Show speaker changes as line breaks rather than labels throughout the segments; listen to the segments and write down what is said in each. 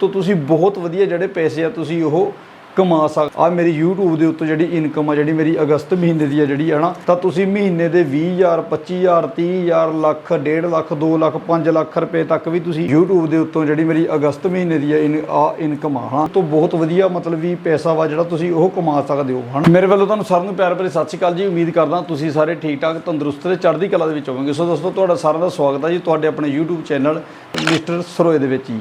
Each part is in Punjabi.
ਤੋਂ ਤੁਸੀਂ ਬਹੁਤ ਵਧੀਆ ਜਿਹੜੇ ਪੈਸੇ ਆ ਤੁਸੀਂ ਉਹ ਕਮਾ ਸਕ ਆ ਮੇਰੀ YouTube ਦੇ ਉੱਤੇ ਜਿਹੜੀ ਇਨਕਮ ਆ, ਜਿਹੜੀ ਮੇਰੀ ਅਗਸਤ ਮਹੀਨੇ ਦੀ ਆ ਜਿਹੜੀ ਹੈ ਨਾ, ਤਾਂ ਤੁਸੀਂ ਮਹੀਨੇ ਦੇ 20000 25000 30000 ਲੱਖ 1.5 ਲੱਖ 2 ਲੱਖ 5 ਲੱਖ ਰੁਪਏ ਤੱਕ ਵੀ ਤੁਸੀਂ YouTube ਦੇ ਉੱਤੋਂ ਜਿਹੜੀ ਮੇਰੀ ਅਗਸਤ ਮਹੀਨੇ ਦੀ ਆ ਆ ਇਨਕਮ ਆ, ਹਨਾ। ਤੋਂ ਬਹੁਤ ਵਧੀਆ ਮਤਲਬ ਵੀ ਪੈਸਾ ਵਾ ਜਿਹੜਾ ਤੁਸੀਂ ਉਹ ਕਮਾ ਸਕਦੇ ਹੋ, ਹਨਾ। ਮੇਰੇ ਵੱਲੋਂ ਤੁਹਾਨੂੰ ਸਾਰਿਆਂ ਨੂੰ ਪਿਆਰ ਭਰੀ ਸਤਿ ਸ਼੍ਰੀ ਅਕਾਲ ਜੀ। ਉਮੀਦ ਕਰਦਾ ਤੁਸੀਂ ਸਾਰੇ ਠੀਕ ਠਾਕ ਤੰਦਰੁਸਤ ਤੇ ਚੜ੍ਹਦੀ ਕਲਾ ਦੇ ਵਿੱਚ ਹੋਵੋਗੇ। ਸੋ ਦੋਸਤੋ, ਤੁਹਾਡਾ ਸਾਰਿਆਂ ਦਾ ਸਵਾਗਤ ਹੈ ਜੀ ਤੁਹਾਡੇ ਆਪਣੇ YouTube ਚੈਨਲ ਮਿਸਟਰ ਸਰੋਏ ਦੇ ਵਿੱਚ ਜੀ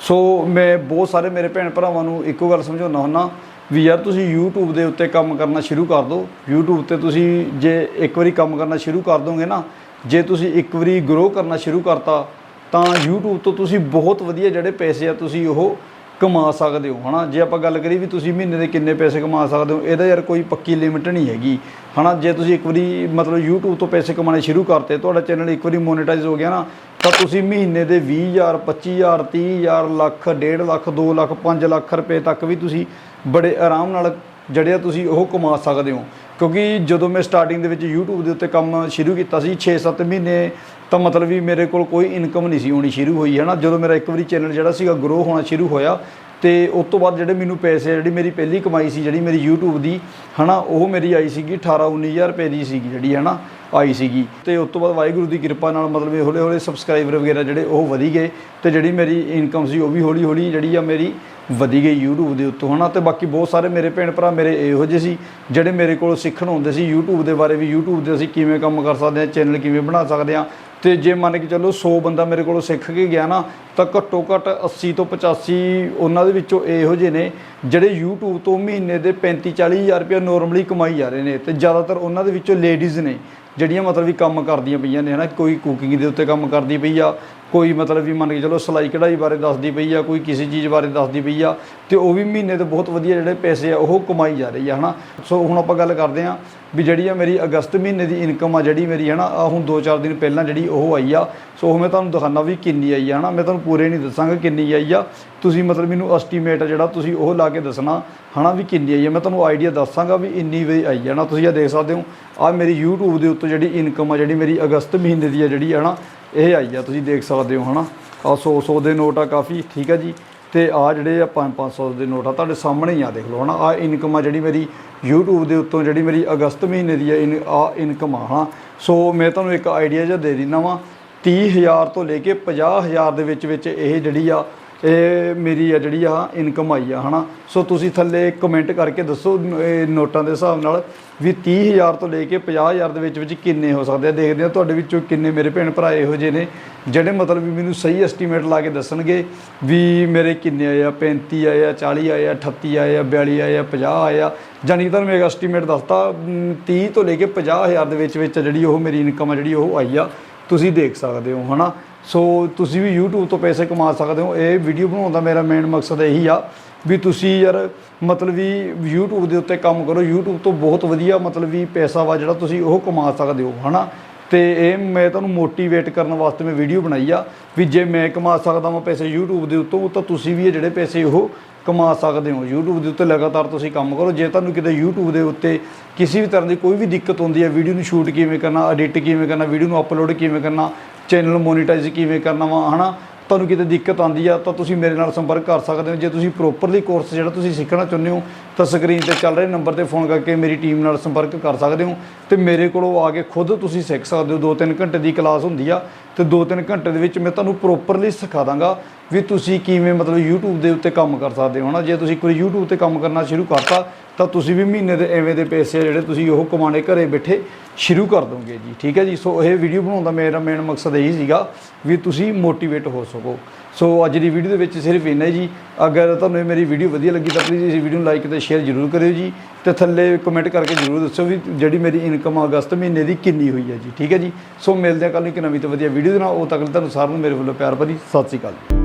ਸੋ ਮੈਂ ਬਹੁਤ ਸਾਰੇ ਮੇਰੇ ਭੈਣ ਭਰਾਵਾਂ ਨੂੰ ਇੱਕੋ ਗੱਲ ਸਮਝਾਉਣਾ ਹੁੰਦਾ ਵੀ ਯਾਰ ਤੁਸੀਂ YouTube ਦੇ ਉੱਤੇ ਕੰਮ ਕਰਨਾ ਸ਼ੁਰੂ ਕਰ ਦਿਓ। YouTube ਤੇ ਤੁਸੀਂ ਜੇ ਇੱਕ ਵਾਰੀ ਕੰਮ ਕਰਨਾ ਸ਼ੁਰੂ ਕਰ ਦੋਗੇ ਨਾ, ਜੇ ਤੁਸੀਂ ਇੱਕ ਵਾਰੀ ਗਰੋ ਕਰਨਾ ਸ਼ੁਰੂ ਕਰਤਾ, ਤਾਂ YouTube ਤੋਂ ਤੁਸੀਂ ਬਹੁਤ ਵਧੀਆ ਜਿਹੜੇ ਪੈਸੇ ਆ ਤੁਸੀਂ ਉਹ ਕਮਾ ਸਕਦੇ ਹੋ, ਹਨਾ? ਜੇ ਆਪਾਂ ਗੱਲ ਕਰੀ ਵੀ ਤੁਸੀਂ ਮਹੀਨੇ ਦੇ ਕਿੰਨੇ ਪੈਸੇ ਕਮਾ ਸਕਦੇ ਹੋ, ਇਹਦਾ ਯਾਰ ਕੋਈ ਪੱਕੀ ਲਿਮਿਟ ਨਹੀਂ ਹੈਗੀ, ਹਨਾ? ਜੇ ਤੁਸੀਂ ਇੱਕ ਵਾਰੀ ਮਤਲਬ YouTube ਤੋਂ ਪੈਸੇ ਕਮਾਣੇ ਸ਼ੁਰੂ ਕਰਤੇ, ਤੁਹਾਡਾ ਚੈਨਲ ਇੱਕ ਵਾਰੀ ਮੋਨੇਟਾਈਜ਼ ਹੋ ਗਿਆ ਨਾ, ਤਾਂ ਤੁਸੀਂ ਮਹੀਨੇ ਦੇ 20000 25000 30000 ਲੱਖ 1.5 ਲੱਖ 2 ਲੱਖ 5 ਲੱਖ ਰੁਪਏ ਤੱਕ ਵੀ ਤੁਸੀਂ ਬੜੇ ਆਰਾਮ ਨਾਲ ਜਿਹੜੇ ਆ ਤੁਸੀਂ ਉਹ ਕਮਾ ਸਕਦੇ ਹੋ। ਕਿਉਂਕਿ ਜਦੋਂ ਮੈਂ ਸਟਾਰਟਿੰਗ ਦੇ ਵਿੱਚ YouTube ਦੇ ਉੱਤੇ ਕੰਮ ਸ਼ੁਰੂ ਕੀਤਾ ਸੀ 6-7 ਮਹੀਨੇ, ਤਾਂ ਮਤਲਬ ਵੀ ਮੇਰੇ ਕੋਲ ਕੋਈ ਇਨਕਮ ਨਹੀਂ ਸੀ ਹੋਣੀ ਸ਼ੁਰੂ ਹੋਈ ਹੈ ਨਾ ਜਦੋਂ ਮੇਰਾ ਇੱਕ ਵਾਰੀ ਚੈਨਲ ਜਿਹੜਾ ਸੀਗਾ ਗਰੋ ਹੋਣਾ ਸ਼ੁਰੂ ਹੋਇਆ ਤੇ ਉਸ ਤੋਂ ਬਾਅਦ ਜਿਹੜੇ ਮੈਨੂੰ ਪੈਸੇ ਜਿਹੜੀ ਮੇਰੀ ਪਹਿਲੀ ਕਮਾਈ ਸੀ, ਜਿਹੜੀ ਮੇਰੀ YouTube ਦੀ, ਹਨਾ, ਉਹ ਮੇਰੀ ਆਈ ਸੀਗੀ 18 19000 ਰੁਪਏ ਦੀ ਸੀਗੀ, ਜਿਹੜੀ, ਹਨਾ, ਆਈ ਸੀਗੀ। ਤੇ ਉਸ ਤੋਂ ਬਾਅਦ ਵਾਹਿਗੁਰੂ ਦੀ ਕਿਰਪਾ ਨਾਲ ਮਤਲਬ ਇਹ ਹੌਲੇ ਹੌਲੇ ਸਬਸਕ੍ਰਾਈਬਰ ਵਗੈਰਾ ਜਿਹੜੇ, ਉਹ ਵਧੀ ਗਏ ਤੇ ਜਿਹੜੀ ਮੇਰੀ ਇਨਕਮ ਸੀ, ਉਹ ਵੀ ਹੌਲੀ ਹੌਲੀ ਜਿਹੜੀ ਆ ਮੇਰੀ ਵਧੀ ਗਈ YouTube ਦੇ ਉੱਤੋਂ, ਹਨਾ। ਤੇ ਬਾਕੀ ਬਹੁਤ ਸਾਰੇ ਮੇਰੇ ਭੈਣ ਭਰਾ ਮੇਰੇ ਇਹੋ ਜਿਹੇ ਸੀ, ਜਿਹੜੇ ਮੇਰੇ ਕੋਲ ਸਿੱਖਣ ਆਉਂਦੇ ਸੀ YouTube ਦੇ ਬਾਰੇ ਵੀ। YouTube ਦੇ ਅਸੀਂ ਕਿਵੇਂ ਕੰਮ ਕਰ ਸਕਦੇ ਹਾਂ ਚੈਨਲ ਕਿਵੇਂ ਬਣਾ ਸਕਦੇ ਹਾਂ ਤੇ ਜੇ ਮੰਨ ਕੇ ਚੱਲੋ 100 ਬੰਦਾ ਮੇਰੇ ਕੋਲੋਂ ਸਿੱਖ ਕੇ ਗਿਆ ਨਾ, ਤਾਂ ਘੱਟੋ ਘੱਟ 80 ਤੋਂ 85 ਉਹਨਾਂ ਦੇ ਵਿੱਚੋਂ ਇਹੋ ਜਿਹੇ ਨੇ ਜਿਹੜੇ YouTube ਤੋਂ ਮਹੀਨੇ ਦੇ 35 40 ਹਜ਼ਾਰ ਰੁਪਏ ਨਾਰਮਲੀ ਕਮਾਈ ਜਾ ਰਹੇ ਨੇ ਤੇ ਜ਼ਿਆਦਾਤਰ ਉਹਨਾਂ ਦੇ ਵਿੱਚੋਂ ਲੇਡੀਜ਼ ਨੇ, ਜਿਹੜੀਆਂ ਮਤਲਬ ਵੀ ਕੰਮ ਕਰਦੀਆਂ ਪਈਆਂ ਨੇ, ਹਨਾ, ਕੋਈ ਕੁਕਿੰਗ ਦੇ ਉੱਤੇ ਕੰਮ ਕਰਦੀ ਪਈ ਆ ਕੋਈ ਮਤਲਬ ਵੀ ਮੰਨ ਕੇ ਚਲੋ ਸਿਲਾਈ ਕਢਾਈ ਬਾਰੇ ਦੱਸਦੀ ਪਈ ਆ, ਕੋਈ ਕਿਸੇ ਚੀਜ਼ ਬਾਰੇ ਦੱਸਦੀ ਪਈ ਆ, ਤੇ ਉਹ ਵੀ ਮਹੀਨੇ ਤੇ ਬਹੁਤ ਵਧੀਆ ਜਿਹੜੇ ਪੈਸੇ ਆ, ਉਹ ਕਮਾਈ ਜਾ ਰਹੀ ਆ, ਹਨਾ? ਸੋ ਹੁਣ ਆਪਾਂ ਗੱਲ ਕਰਦੇ ਆ ਵੀ ਜਿਹੜੀ ਆ ਮੇਰੀ ਅਗਸਤ ਮਹੀਨੇ ਦੀ ਇਨਕਮ ਆ ਜਿਹੜੀ ਮੇਰੀ, ਹਨਾ ਆ ਹੁਣ 2-4 ਦਿਨ ਪਹਿਲਾਂ ਜਿਹੜੀ ਉਹ ਆਈ ਆ, ਸੋ ਉਹ ਮੈਂ ਤੁਹਾਨੂੰ ਦਿਖਾਣਾ ਵੀ ਕਿੰਨੀ ਆਈ ਆ, ਹਨਾ? ਮੈਂ ਤੁਹਾਨੂੰ ਪੂਰੇ ਨਹੀਂ ਦੱਸਾਂਗਾ ਕਿੰਨੀ ਆਈ ਆ, ਤੁਸੀਂ ਮਤਲਬ ਮੈਨੂੰ ਐਸਟੀਮੇਟ ਜਿਹੜਾ ਤੁਸੀਂ ਉਹ ਲਾ ਕੇ ਦੱਸਣਾ, ਹਨਾ, ਵੀ ਕਿੰਨੀ ਆਈ ਆ। ਮੈਂ ਤੁਹਾਨੂੰ ਆਈਡੀਆ ਦੱਸਾਂਗਾ ਵੀ ਇੰਨੀ ਵੇ ਆਈ ਆ ਨਾ ਤੁਸੀਂ ਆ ਦੇਖ ਸਕਦੇ ਹੋ ਆ ਮੇਰੀ YouTube ਦੇ ਉੱਤੇ ਜਿਹੜੀ ਇਨਕਮ ਆ, ਜਿਹੜੀ ਮੇਰੀ ਅਗਸਤ ਮਹੀਨੇ ਦੀ ਆ ਜਿਹੜੀ ਆ ਨਾ ਇਹ ਆਈ ਆ, ਤੁਸੀਂ ਦੇਖ ਸਕਦੇ ਹੋ, ਹਨਾ? ਆ 100 100 ਦੇ ਨੋਟ ਆ, ਕਾਫੀ, ਠੀਕ ਆ ਜੀ? ਤੇ ਆ ਜਿਹੜੇ ਆ 5 500 ਦੇ ਨੋਟ ਆ, ਤੁਹਾਡੇ ਸਾਹਮਣੇ ਹੀ ਆ, ਦੇਖ ਲਓ, ਹਨਾ? ਆ ਇਨਕਮ ਆ ਜਿਹੜੀ ਮੇਰੀ YouTube ਦੇ ਉੱਤੋਂ, ਜਿਹੜੀ ਮੇਰੀ ਅਗਸਤ ਮਹੀਨੇ ਦੀ ਆ, ਇਨ ਆ ਇਨਕਮ ਆ, ਹਨਾ? ਸੋ ਮੈਂ ਤੁਹਾਨੂੰ ਇੱਕ ਆਈਡੀਆ ਜਿਹਾ ਦੇ ਦਿੰਦਾ ਵਾਂ 30000 ਤੋਂ ਲੈ ਕੇ 50000 ਦੇ ਵਿੱਚ ਵਿੱਚ ਇਹ ਜਿਹੜੀ ਆ ਇਹ ਮੇਰੀ ਆ ਜਿਹੜੀ ਆ ਇਨਕਮ ਆਈ ਆ ਹਨਾ? ਸੋ ਤੁਸੀਂ ਥੱਲੇ ਕਮੈਂਟ ਕਰਕੇ ਦੱਸੋ ਇਹ ਨੋਟਾਂ ਦੇ ਹਿਸਾਬ ਨਾਲ ਵੀ 30000 ਤੋਂ ਲੈ ਕੇ 50000 ਦੇ ਵਿੱਚ ਵਿੱਚ ਕਿੰਨੇ ਹੋ ਸਕਦੇ ਆ? ਦੇਖਦੇ ਆ ਤੁਹਾਡੇ ਵਿੱਚੋਂ ਕਿੰਨੇ ਮੇਰੇ ਭੈਣ ਭਰਾ ਇਹੋ ਜਿਹੇ ਨੇ ਜਿਹੜੇ ਮਤਲਬ ਵੀ ਮੈਨੂੰ ਸਹੀ ਐਸਟੀਮੇਟ ਲਾ ਕੇ ਦੱਸਣਗੇ ਵੀ ਮੇਰੇ ਕਿੰਨੇ ਆਏ ਆ? 35 ਆਏ ਆ 40 ਆਏ ਆ 38 ਆਏ ਆ 42 ਆਏ ਆ 50 ਆਏ ਆ? ਜਾਨੀ ਕਿ ਤੁਹਾਨੂੰ ਮੈਂ ਐਸਟੀਮੇਟ ਦੱਸਤਾ ਅਮ, 30 ਤੋਂ ਲੈ ਕੇ 50000 ਦੇ ਵਿੱਚ ਵਿੱਚ ਜਿਹੜੀ ਉਹ ਮੇਰੀ ਇਨਕਮ ਆ ਜਿਹੜੀ ਉਹ ਆਈ ਆ। ਤੁਸੀਂ ਦੇਖ ਸਕਦੇ ਹੋ, ਹਨਾ? ਸੋ ਤੁਸੀਂ ਵੀ YouTube ਤੋਂ ਪੈਸੇ ਕਮਾ ਸਕਦੇ ਹੋ। ਇਹ ਵੀਡੀਓ ਬਣਾਉਣ ਦਾ ਮੇਰਾ ਮੇਨ ਮਕਸਦ ਇਹੀ ਆ ਵੀ ਤੁਸੀਂ ਯਾਰ ਮਤਲਬ ਵੀ YouTube ਦੇ ਉੱਤੇ ਕੰਮ ਕਰੋ। YouTube ਤੋਂ ਬਹੁਤ ਵਧੀਆ ਮਤਲਬ ਵੀ ਪੈਸਾ ਵਾ ਜਿਹੜਾ ਤੁਸੀਂ ਉਹ ਕਮਾ ਸਕਦੇ ਹੋ, ਹਨਾ? ਤੇ ਇਹ ਮੈਂ ਤੁਹਾਨੂੰ ਮੋਟੀਵੇਟ ਕਰਨ ਵਾਸਤੇ ਮੈਂ ਵੀਡੀਓ ਬਣਾਈ ਆ ਵੀ ਜੇ ਮੈਂ ਕਮਾ ਸਕਦਾ ਹਾਂ ਪੈਸੇ YouTube ਦੇ ਉੱਤੋਂ, ਤਾਂ ਤੁਸੀਂ ਵੀ ਇਹ ਜਿਹੜੇ ਪੈਸੇ ਉਹ ਕਮਾ ਸਕਦੇ ਹੋ। YouTube ਦੇ ਉੱਤੇ ਲਗਾਤਾਰ ਤੁਸੀਂ ਕੰਮ ਕਰੋ। ਜੇ ਤੁਹਾਨੂੰ ਕਿਤੇ YouTube ਦੇ ਉੱਤੇ ਕਿਸੇ ਵੀ ਤਰ੍ਹਾਂ ਦੀ ਕੋਈ ਵੀ ਦਿੱਕਤ ਹੁੰਦੀ ਹੈ ਵੀਡੀਓ ਨੂੰ ਸ਼ੂਟ ਕਿਵੇਂ ਕਰਨਾ ਐਡਿਟ ਕਿਵੇਂ ਕਰਨਾ ਵੀਡੀਓ ਨੂੰ ਅਪਲੋਡ ਕਿਵੇਂ ਕਰਨਾ ਚੈਨਲ ਮੋਨੀਟਾਈਜ਼ ਕਿਵੇਂ ਕਰਨਾ ਵਾ, ਹਨਾ? ਤੁਹਾਨੂੰ ਕਿਤੇ ਦਿੱਕਤ ਆਉਂਦੀ ਆ, ਤਾਂ ਤੁਸੀਂ ਮੇਰੇ ਨਾਲ ਸੰਪਰਕ ਕਰ ਸਕਦੇ ਹੋ। ਜੇ ਤੁਸੀਂ ਪ੍ਰੋਪਰਲੀ ਕੋਰਸ ਜਿਹੜਾ ਤੁਸੀਂ ਸਿੱਖਣਾ ਚਾਹੁੰਦੇ ਹੋ, ਤਾਂ ਸਕਰੀਨ ਤੇ ਚੱਲ ਰਹੇ ਨੰਬਰ ਤੇ ਫੋਨ ਕਰਕੇ ਮੇਰੀ ਟੀਮ ਨਾਲ ਸੰਪਰਕ ਕਰ ਸਕਦੇ ਹੋ ਤੇ ਮੇਰੇ ਕੋਲੋਂ ਆ ਕੇ ਖੁਦ ਤੁਸੀਂ ਸਿੱਖ ਸਕਦੇ ਹੋ। 2-3 ਘੰਟੇ ਦੀ ਕਲਾਸ ਹੁੰਦੀ ਆ ਤੇ 2-3 ਘੰਟੇ ਦੇ ਵਿੱਚ ਮੈਂ ਤੁਹਾਨੂੰ ਪ੍ਰੋਪਰਲੀ ਸਿਖਾ ਦਾਂਗਾ। ਵੀ ਤੁਸੀਂ ਕਿਵੇਂ ਮਤਲਬ YouTube ਦੇ ਉੱਤੇ ਕੰਮ ਕਰ ਸਕਦੇ ਹੋ ਨਾ ਜੇ ਤੁਸੀਂ ਕੋਈ YouTube ਤੇ ਕੰਮ ਕਰਨਾ ਸ਼ੁਰੂ ਕਰਤਾ, ਤਾਂ ਤੁਸੀਂ ਵੀ ਮਹੀਨੇ ਦੇ ਐਵੇਂ ਦੇ ਪੈਸੇ ਜਿਹੜੇ ਤੁਸੀਂ ਉਹ ਕਮਾਣੇ ਘਰੇ ਬੈਠੇ ਸ਼ੁਰੂ ਕਰ ਦੋਗੇ ਜੀ, ਠੀਕ ਹੈ ਜੀ? ਸੋ ਇਹ ਵੀਡੀਓ ਬਣਾਉਣ ਦਾ ਮੇਰਾ ਮੇਨ ਮਕਸਦ ਇਹੀ ਸੀਗਾ ਵੀ ਤੁਸੀਂ ਮੋਟੀਵੇਟ ਹੋ ਸਕੋ। ਸੋ ਅੱਜ ਦੀ ਵੀਡੀਓ ਦੇ ਵਿੱਚ ਸਿਰਫ ਇੰਨਾ ਜੀ। ਅਗਰ ਤੁਹਾਨੂੰ ਇਹ ਮੇਰੀ ਵੀਡੀਓ ਵਧੀਆ ਲੱਗੀ, ਤਾਂ ਪਲੀਜ਼ ਇਸ ਵੀਡੀਓ ਨੂੰ ਲਾਈਕ ਤੇ ਸ਼ੇਅਰ ਜ਼ਰੂਰ ਕਰਿਓ ਜੀ। ਤੇ ਥੱਲੇ ਕਮੈਂਟ ਕਰਕੇ ਜ਼ਰੂਰ ਦੱਸੋ ਵੀ ਜਿਹੜੀ ਮੇਰੀ ਇਨਕਮ ਅਗਸਤ ਮਹੀਨੇ ਦੀ ਕਿੰਨੀ ਹੋਈ ਹੈ ਜੀ, ਠੀਕ ਹੈ ਜੀ? ਸੋ ਮਿਲਦੇ ਹਾਂ ਕੱਲ੍ਹ ਨੂੰ ਇੱਕ ਨਵੀਂ ਤੇ ਵਧੀਆ ਵੀਡੀਓ ਦੇ ਨਾਲ। ਉਹ ਤੱਕ ਤੁਹਾਨੂੰ ਸਾਰਿਆਂ ਨੂੰ ਮੇਰੇ ਵੱਲੋਂ ਪਿਆਰ ਭਰੀ ਸਤਿ ਸ਼੍ਰੀ ਅਕਾਲ